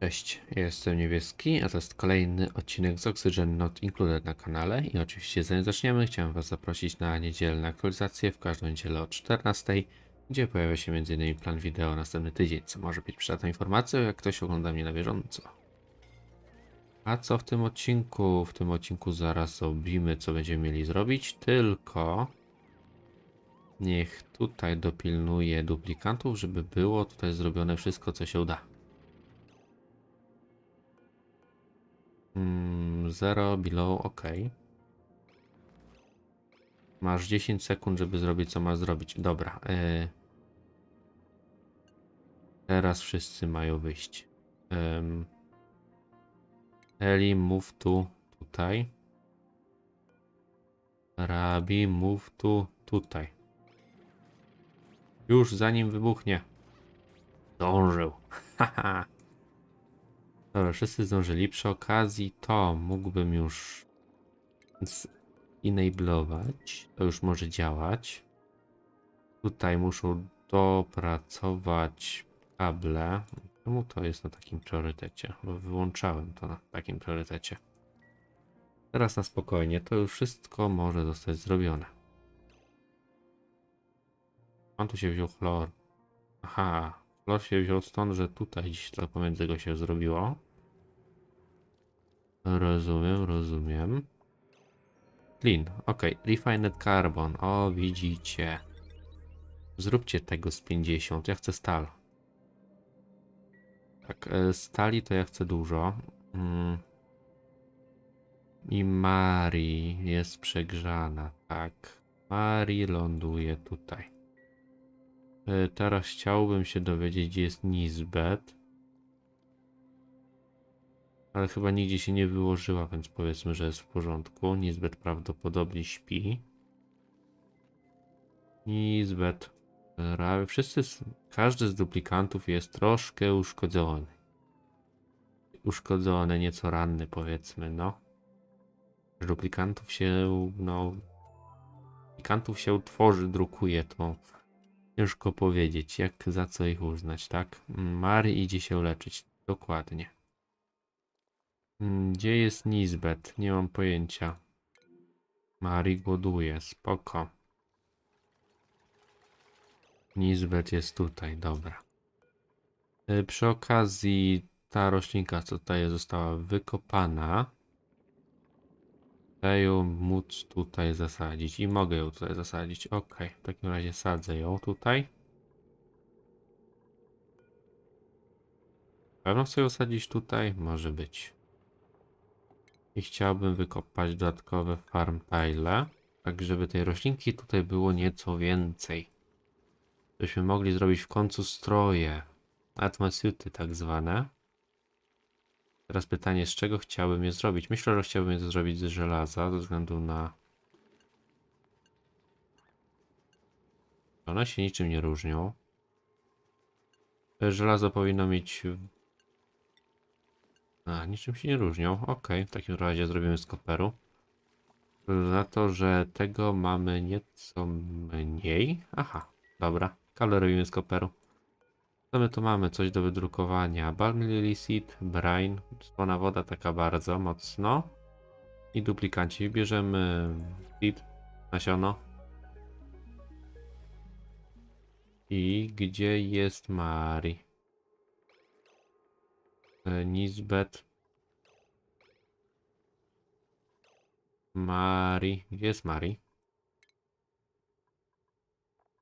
Cześć, ja jestem Niebieski, a to jest kolejny odcinek z Oxygen Not Included na kanale i oczywiście zanim zaczniemy chciałem Was zaprosić na niedzielne aktualizacje w każdą niedzielę o 14, gdzie pojawia się m.in. plan wideo następny tydzień, co może być przydatną informacją jak ktoś ogląda mnie na bieżąco. A co w tym odcinku? W tym odcinku zaraz zrobimy co będziemy mieli zrobić, tylko niech tutaj dopilnuje duplikantów, żeby było tutaj zrobione wszystko co się uda. Mm, Zero below, ok. Masz 10 sekund, żeby zrobić co masz zrobić. Dobra. e, Teraz wszyscy mają wyjść. Eli, move tu, tutaj. Rabi, move tu, tutaj. Już zanim wybuchnie. Dążył. Haha. Dobra, wszyscy zdążyli. Przy okazji to mógłbym już enablować. To już może działać. Tutaj muszą dopracować kable. Czemu to jest na takim priorytecie? Bo wyłączałem to na takim priorytecie. Teraz na spokojnie, to już wszystko może zostać zrobione. On tu się wziął chlor. Aha, chlor się wziął stąd, że tutaj gdzieś to pomiędzy go się zrobiło. Rozumiem, rozumiem. Clean, ok. Refined carbon, o widzicie. Zróbcie tego z 50, ja chcę stal. Tak, e, stali to ja chcę dużo. Mm. I Mari jest przegrzana, tak. Mari ląduje tutaj. E, Teraz chciałbym się dowiedzieć, gdzie jest Nisbet. Ale chyba nigdzie się nie wyłożyła, więc powiedzmy, że jest w porządku. Nisbet prawdopodobnie śpi. Nisbet. Ra- Wszyscy, każdy z duplikantów jest troszkę uszkodzony. Uszkodzony, nieco ranny powiedzmy, no. Duplikantów się, no... Duplikantów się tworzy, drukuje, to ciężko powiedzieć, jak za co ich uznać, tak? Mary idzie się leczyć, dokładnie. Mm, Gdzie jest Nisbet? Nie mam pojęcia. Mari głoduje, spoko. Nisbet jest tutaj, dobra. Y, Przy okazji ta roślinka, co tutaj została wykopana, chcę ją móc tutaj zasadzić i mogę ją tutaj zasadzić. Ok, w takim razie sadzę ją tutaj. Pewno chcę ją sadzić tutaj? Może być. I chciałbym wykopać dodatkowe farm tile, tak żeby tej roślinki tutaj było nieco więcej. Żebyśmy mogli zrobić w końcu stroje, atmasuty tak zwane. Teraz pytanie, z czego chciałbym je zrobić? Myślę, że chciałbym je zrobić z żelaza, ze względu na... One się niczym nie różnią. Żelazo powinno mieć a, niczym się nie różnią. Ok, w takim razie zrobimy z koperu. Na to, że tego mamy nieco mniej. Aha, dobra. Kable robimy z koperu. Co my tu mamy? Coś do wydrukowania. Balm Lily Seed, Brain, słona woda taka bardzo mocno. I duplikanci. Bierzemy seed, nasiono. I gdzie jest Mari? E, Nisbet. Mari. Gdzie jest Mari?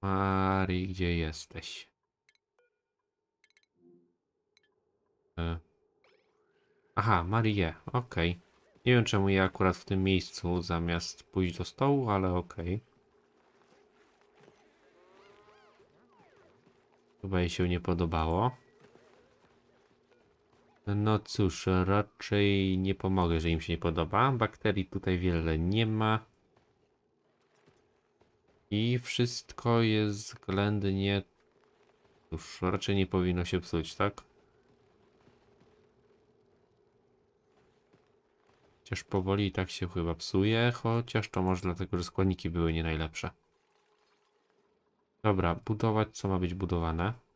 Mari, gdzie jesteś? E. Aha, Mari je. Okej. Nie wiem czemu je akurat w tym miejscu zamiast pójść do stołu, ale okej. Chyba jej się nie podobało. No cóż, raczej nie pomogę, że im się nie podoba. Bakterii tutaj wiele nie ma. I wszystko jest względnie... Cóż, raczej nie powinno się psuć, tak? Chociaż powoli i tak się chyba psuje, chociaż to może dlatego, że składniki były nie najlepsze. Dobra, budować co ma być budowane.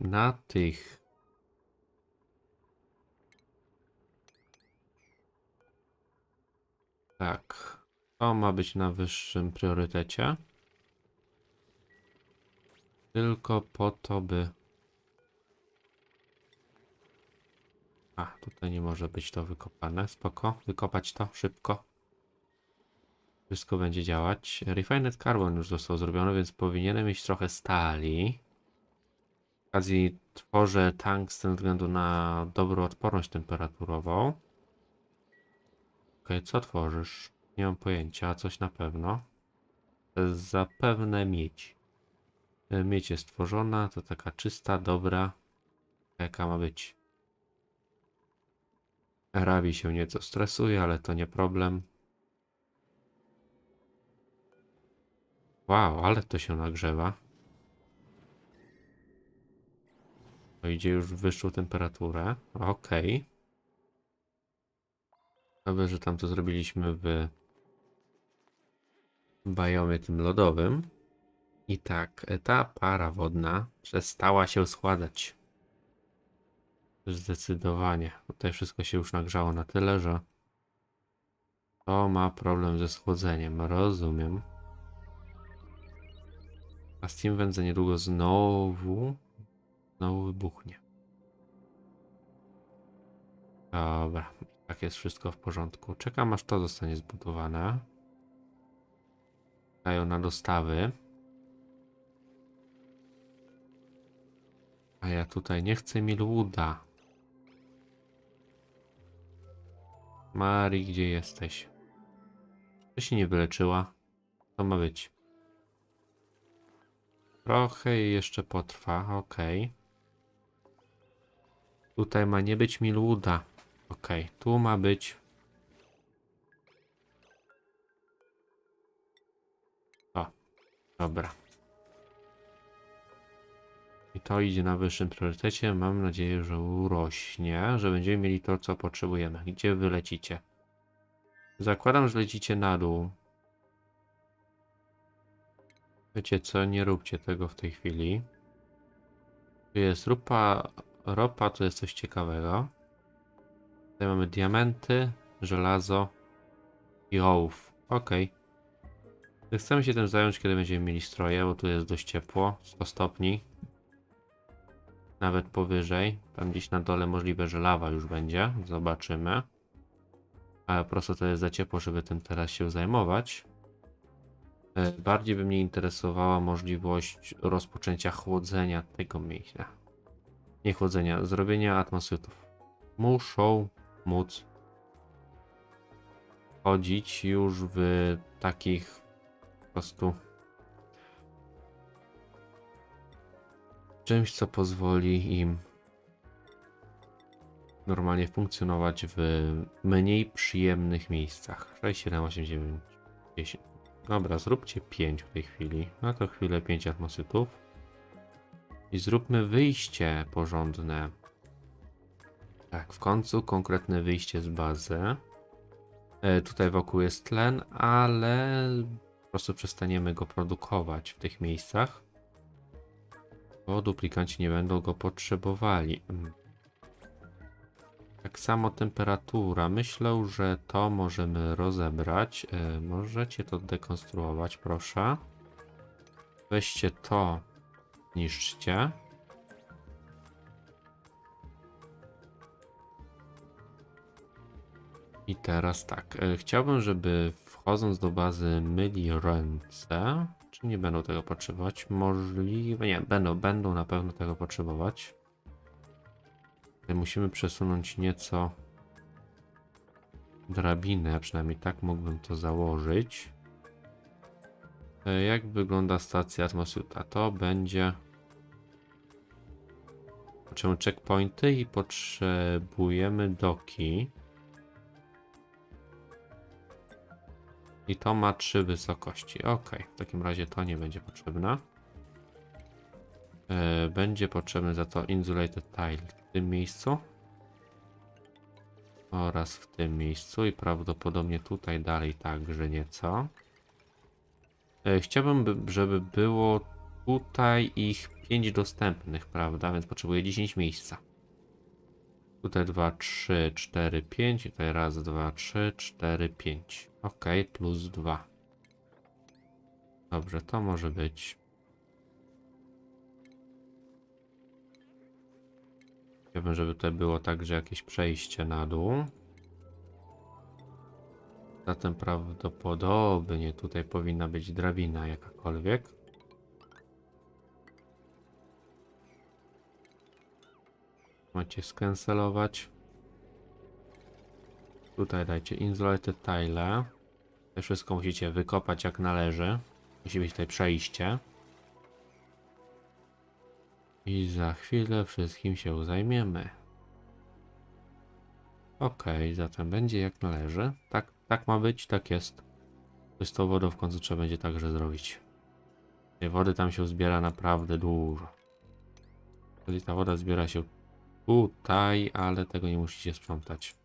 Na tych. Tak. To ma być na wyższym priorytecie. Tylko po to, by. A, tutaj nie może być to wykopane. Spoko. Wykopać to szybko. Wszystko będzie działać. Refined Carbon już został zrobiony, więc powinienem mieć trochę stali. Okazji tworzę tank z względu na dobrą odporność temperaturową. Okej, co tworzysz? Nie mam pojęcia, coś na pewno. To jest zapewne miedź. E, Miedź jest tworzona, to taka czysta, dobra. Jaka ma być? Rabi się nieco stresuje, ale to nie problem. Wow, ale to się nagrzewa. To idzie już w wyższą temperaturę. Okej. Dobrze, że tam to zrobiliśmy w biomie tym lodowym. I tak, ta para wodna przestała się składać. Zdecydowanie. Tutaj wszystko się już nagrzało na tyle, że to ma problem ze schłodzeniem. Rozumiem. A Steam Vent niedługo znowu znowu wybuchnie. Dobra, tak jest wszystko w porządku. Czekam aż to zostanie zbudowane. Dają na dostawy. A ja tutaj nie chcę Milwooda. Mari, gdzie jesteś? To się nie wyleczyła. To ma być. Trochę jeszcze potrwa, okej. Tutaj ma nie być Milwooda. Okej, tu ma być. O, dobra. I to idzie na wyższym priorytecie. Mam nadzieję, że urośnie, że będziemy mieli to, co potrzebujemy. Gdzie wy lecicie? Zakładam, że lecicie na dół. Wiecie co, nie róbcie tego w tej chwili. Tu jest ropa, ropa, to jest coś ciekawego. Tutaj mamy diamenty, żelazo i ołów. Ok. Chcemy się tym zająć, kiedy będziemy mieli stroje, bo tu jest dość ciepło, 100 stopni. Nawet powyżej. Tam gdzieś na dole możliwe, że lawa już będzie. Zobaczymy. Ale po prostu to jest za ciepło, żeby tym teraz się zajmować. E, Bardziej by mnie interesowała możliwość rozpoczęcia chłodzenia tego miejsca. Nie chłodzenia, zrobienia atmosytów. Muszą móc chodzić już w takich po prostu czymś, co pozwoli im normalnie funkcjonować w mniej przyjemnych miejscach. 6, 7, 8, 9, 10. Dobra, zróbcie 5 w tej chwili. Na to chwilę 5 atmosytów. I zróbmy wyjście porządne. Tak, w końcu konkretne wyjście z bazy. E, tutaj wokół jest tlen, ale po prostu przestaniemy go produkować w tych miejscach. Bo duplikanci nie będą go potrzebowali. Mm. Tak samo temperatura. Myślę, że to możemy rozebrać. E, możecie to dekonstruować, proszę. Weźcie to, niszczcie. I teraz tak. E, chciałbym, żeby wchodząc do bazy myli ręce. Czy nie będą tego potrzebować? Możliwe. Nie, będą, będą na pewno tego potrzebować. Musimy przesunąć nieco drabinę, przynajmniej tak mógłbym to założyć. E, Jak wygląda stacja atmosfera? To będzie. Potrzebujemy checkpointy i potrzebujemy doki. I to ma trzy wysokości. Ok, w takim razie to nie będzie potrzebne. E, Będzie potrzebny za to insulated tile w tym miejscu. Oraz w tym miejscu i prawdopodobnie tutaj dalej także nieco. E, Chciałbym, by- żeby było tutaj ich 5 dostępnych, prawda? Więc potrzebuję 10 miejsca. Tutaj 2, 3, 4, 5. I tutaj raz, 2, 3, 4, 5. Ok, plus 2. Dobrze, to może być. Chciałbym, żeby tutaj było także jakieś przejście na dół. Zatem prawdopodobnie tutaj powinna być drabina jakakolwiek. Macie skancelować. Tutaj dajcie insulated tile. To wszystko musicie wykopać jak należy. Musi być tutaj przejście. I za chwilę wszystkim się zajmiemy. Ok, zatem będzie jak należy. Tak, tak ma być, tak jest. Z tą wodą w końcu trzeba będzie także zrobić. Wody tam się zbiera naprawdę dużo. Czyli ta woda zbiera się tutaj, ale tego nie musicie sprzątać.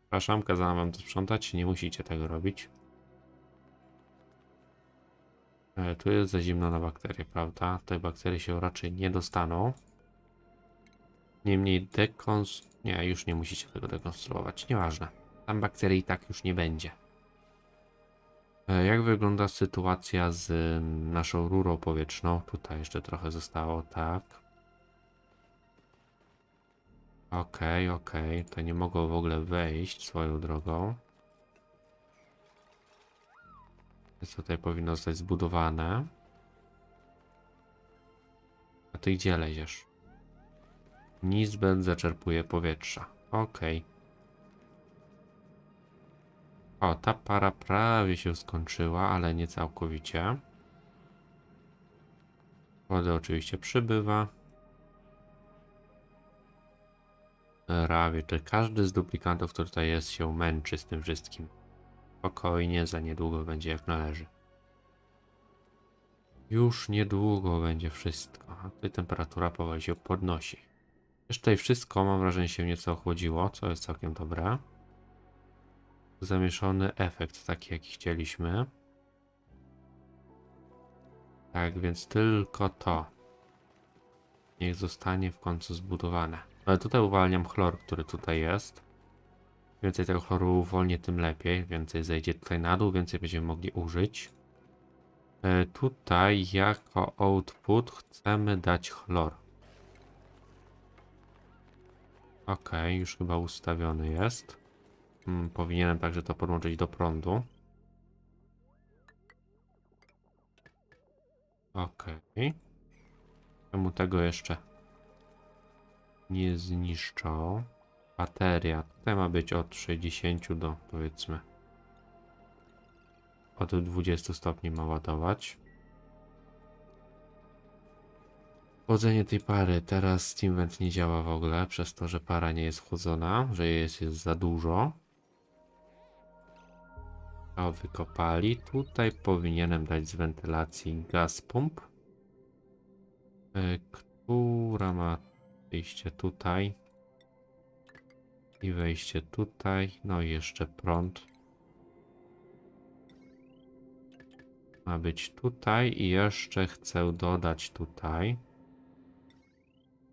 Przepraszam, kazałam wam to sprzątać, nie musicie tego robić. E, tu jest za zimno na bakterie, prawda? Te bakterie się raczej nie dostaną. Niemniej dekons... Nie, już nie musicie tego dekonstruować, nieważne. Tam bakterii i tak już nie będzie. E, Jak wygląda sytuacja z naszą rurą powietrzną? Tutaj jeszcze trochę zostało, tak. Okej, okej, to nie mogło w ogóle wejść swoją drogą. Więc tutaj powinno zostać zbudowane. A ty gdzie leziesz? Niezbęd zaczerpuje powietrza. Okej. O, ta para prawie się skończyła, ale nie całkowicie. Wody oczywiście przybywa. Prawie, czy każdy z duplikantów, który tutaj jest, się męczy z tym wszystkim. Spokojnie, za niedługo będzie jak należy. Już niedługo będzie wszystko. A tutaj temperatura powoli się podnosi. Jeszcze tutaj wszystko, mam wrażenie, się nieco ochłodziło, co jest całkiem dobre. Zamieszony efekt, taki jaki chcieliśmy. Tak, więc tylko to. Niech zostanie w końcu zbudowane. Ale tutaj uwalniam chlor, który tutaj jest. Więcej tego chloru uwolnię, tym lepiej. Więcej zejdzie tutaj na dół, więcej będziemy mogli użyć. E, tutaj jako output chcemy dać chlor. Ok, już chyba ustawiony jest. Hmm, powinienem także to podłączyć do prądu. Ok. Czemu tego jeszcze nie zniszczą? Bateria. Tutaj ma być od 60 do powiedzmy od 20 stopni ma ładować. Chłodzenie tej pary. Teraz Steamvent nie działa w ogóle, przez to, że para nie jest chłodzona, że jest, jest za dużo. To wykopali. Tutaj powinienem dać z wentylacji gaz pump, y, która ma wyjście tutaj i wejście tutaj. No i jeszcze prąd. Ma być tutaj i jeszcze chcę dodać tutaj.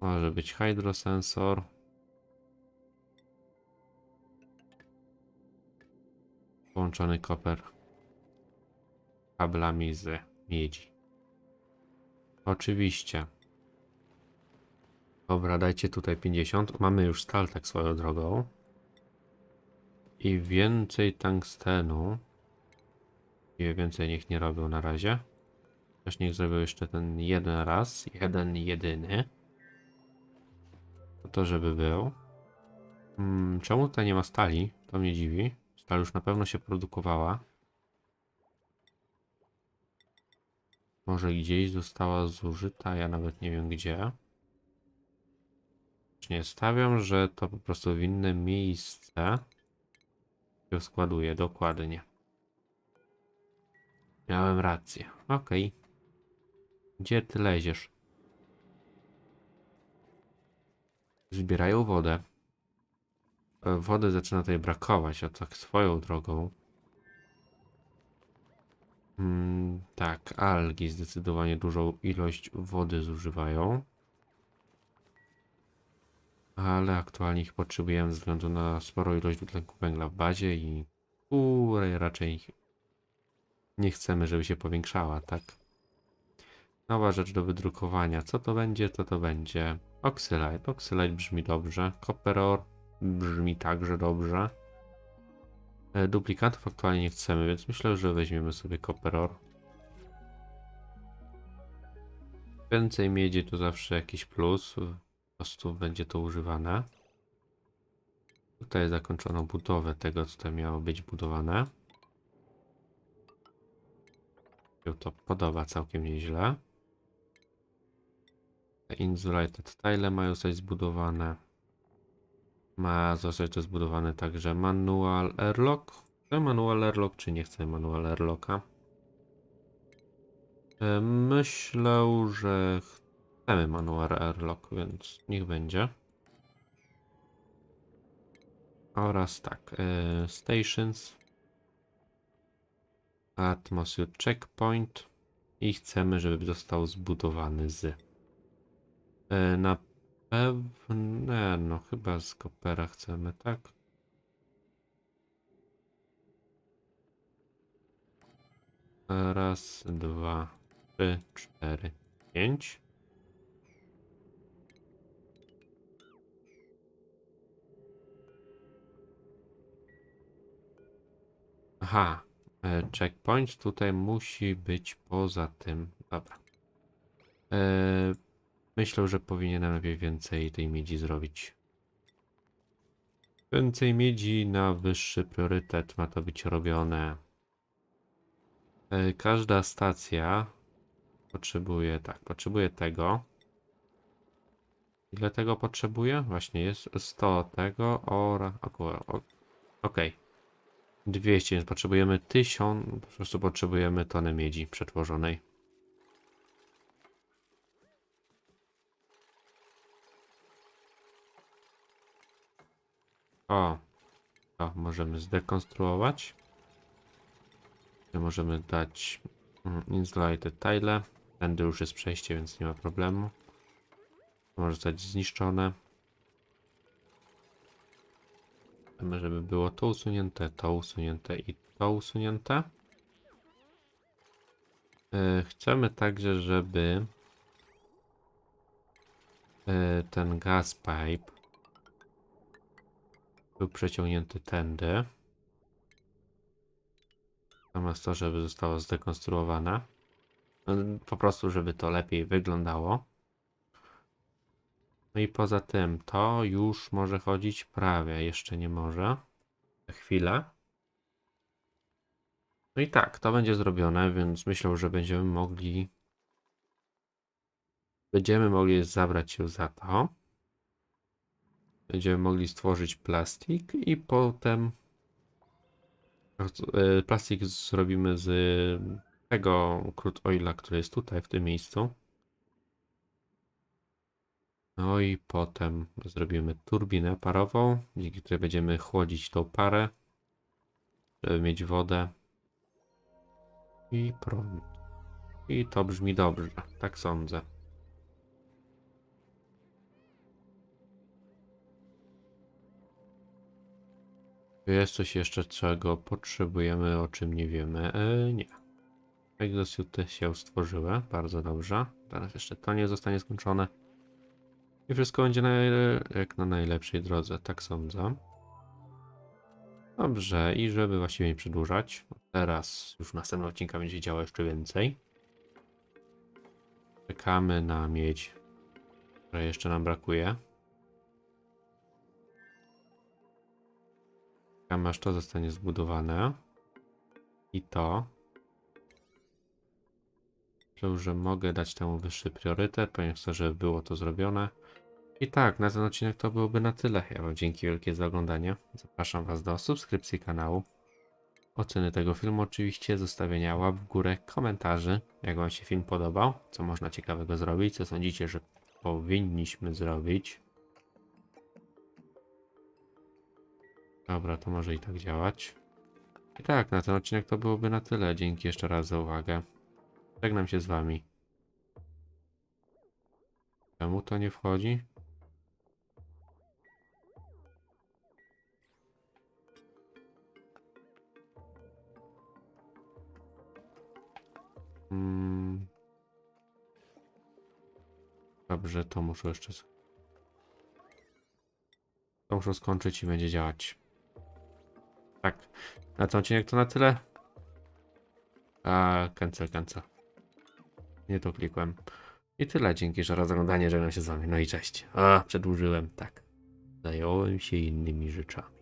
Może być hydrosensor. Połączony koper kablami z miedzi. Oczywiście. Dobra, dajcie tutaj 50. Mamy już stal tak swoją drogą. I więcej tungstenu. I więcej niech nie robią na razie. Też niech zrobią jeszcze ten jeden raz. Jeden, jedyny. To, to żeby był. Hmm, czemu tutaj nie ma stali? To mnie dziwi. Stal już na pewno się produkowała. Może gdzieś została zużyta, ja nawet nie wiem gdzie. Nie stawiam, że to po prostu w inne miejsce się składuje dokładnie. Miałem rację. Okej. Gdzie ty leziesz? Zbierają wodę. E, Wody zaczyna tutaj brakować, a tak swoją drogą. Mm, tak, algi zdecydowanie dużą ilość wody zużywają. Ale aktualnie ich potrzebujemy ze względu na sporą ilość dwutlenku węgla w bazie i kurę, raczej nie chcemy, żeby się powiększała, tak? Nowa rzecz do wydrukowania. Co to będzie? Co to będzie? Oxylite. Oxylite brzmi dobrze. Copper ore brzmi także dobrze. E, Duplikatów aktualnie nie chcemy, więc myślę, że weźmiemy sobie Copper ore. Więcej miedzi to zawsze jakiś plus. Po prostu będzie to używane. Tutaj zakończono budowę tego, co tam miało być budowane. Się to podoba całkiem nieźle. Te insulated tile mają zostać zbudowane. Ma to zbudowane także manual airlock. Chcę manual airlock, czy nie chcę manual airlocka? E, Myślę, że chcemy manual airlock, więc niech będzie. Oraz tak, e, stations. Atmosphere checkpoint. I chcemy, żeby został zbudowany z. E, Na pewno, no chyba z kopera chcemy, tak? Raz, dwa, trzy, cztery, pięć. Aha, e, checkpoint tutaj musi być poza tym. Dobra. E, myślę, że powinienem lepiej więcej tej miedzi zrobić. Więcej miedzi na wyższy priorytet ma to być robione. E, każda stacja potrzebuje, tak, potrzebuje tego. Ile tego potrzebuje? Właśnie jest 100 tego oraz. Okej. 200, więc potrzebujemy 1000, po prostu potrzebujemy tonę miedzi przetworzonej. O, to możemy zdekonstruować. Możemy dać mm, insulated tile. Tędy już jest przejście, więc nie ma problemu. Może zostać zniszczone. Chcemy, żeby było to usunięte, to usunięte i to usunięte. E, Chcemy także, żeby e, ten gas pipe był przeciągnięty tędy. Natomiast to, żeby zostało zdekonstruowane. No, Po prostu, żeby to lepiej wyglądało. No i poza tym, to już może chodzić prawie, jeszcze nie może. Chwilę. No i tak, to będzie zrobione, więc myślę, że będziemy mogli. Będziemy mogli zabrać się za to. Będziemy mogli stworzyć plastik i potem e, plastik zrobimy z tego crude oila, który jest tutaj w tym miejscu. No i potem zrobimy turbinę parową, dzięki której będziemy chłodzić tą parę, żeby mieć wodę i prąd. I to brzmi dobrze, tak sądzę. Jest coś jeszcze, czego potrzebujemy, o czym nie wiemy? E, nie. Exosuity się stworzyły, bardzo dobrze. Teraz jeszcze to nie zostanie skończone. I wszystko będzie na, jak na najlepszej drodze, tak sądzę. Dobrze, i żeby właściwie nie przedłużać, teraz już w następnym odcinku będzie działo jeszcze więcej. Czekamy na miedź, której jeszcze nam brakuje. Czekamy aż to zostanie zbudowane. I to. Myślę, że mogę dać temu wyższy priorytet, ponieważ chcę, żeby było to zrobione. I tak, na ten odcinek to byłoby na tyle. Ja Wam dzięki wielkie za oglądanie. Zapraszam Was do subskrypcji kanału, oceny tego filmu oczywiście, zostawienia łap w górę, komentarzy, jak Wam się film podobał, co można ciekawego zrobić, co sądzicie, że powinniśmy zrobić. Dobra, to może i tak działać. I tak, na ten odcinek to byłoby na tyle. Dzięki jeszcze raz za uwagę. Żegnam się z wami. Czemu to nie wchodzi? Mm. Dobrze, to muszę jeszcze. To muszę skończyć i będzie działać. Tak. Na ten odcinek to na tyle. A cancel, cancel. Nie to klikłem. I tyle. Dzięki za oglądanie. Żegnam się z wami. No i cześć. A, przedłużyłem. Tak. Zająłem się innymi rzeczami.